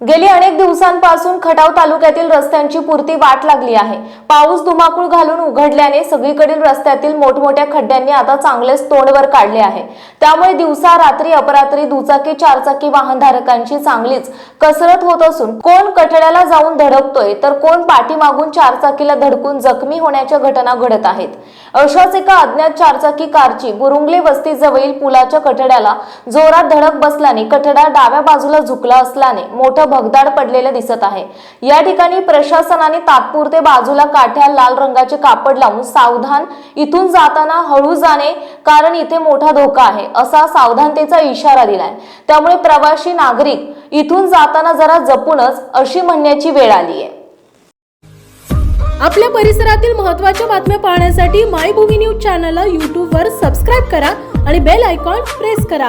गेली अनेक दिवसांपासून खटाव तालुक्यातील रस्त्यांची पुरती वाट लागली आहे. पाऊस धुमाकूळ घालून उघडल्याने सगळीकडील रस्त्यातील मोठमोठ्या खड्ड्यांनी आता चांगलेच तोंडवर काढले आहे. त्यामुळे दिवसा रात्री अपरात्री दुचाकी चारचाकी वाहनधारकांची चांगलीच कसरत होत असून कोण कठड्याला जाऊन धडकतोय तर कोण पाठीमागून चारचाकीला धडकून जखमी होण्याच्या घटना घडत आहेत. अशाच एका अज्ञात चारचाकी कारची बुरुंगले वस्ती जवळील पुलाच्या कठड्याला जोरात धडक बसल्याने कठडा डाव्या बाजूला झुकला असल्याने मोठा भगदाड पडलेलं दिसत आहे. या ठिकाणी प्रशासनाने तात्पुरते बाजूला काठ्या लाल रंगाचे कापड लावून सावधान इथून जाताना हळू जाणे कारण इथे मोठा धोका आहे असा सावधानतेचा इशारा दिलाय. त्यामुळे प्रवासी नागरिक इथून जाताना जरा जपूनच अशी म्हणण्याची वेळ आली आहे आपल्या परिसरातील महत्त्वाच्या बातम्या पाहण्यासाठी मायभूमी न्यूज चॅनलला यूट्यूबवर सबस्क्राईब करा आणि बेल आयकॉन प्रेस करा.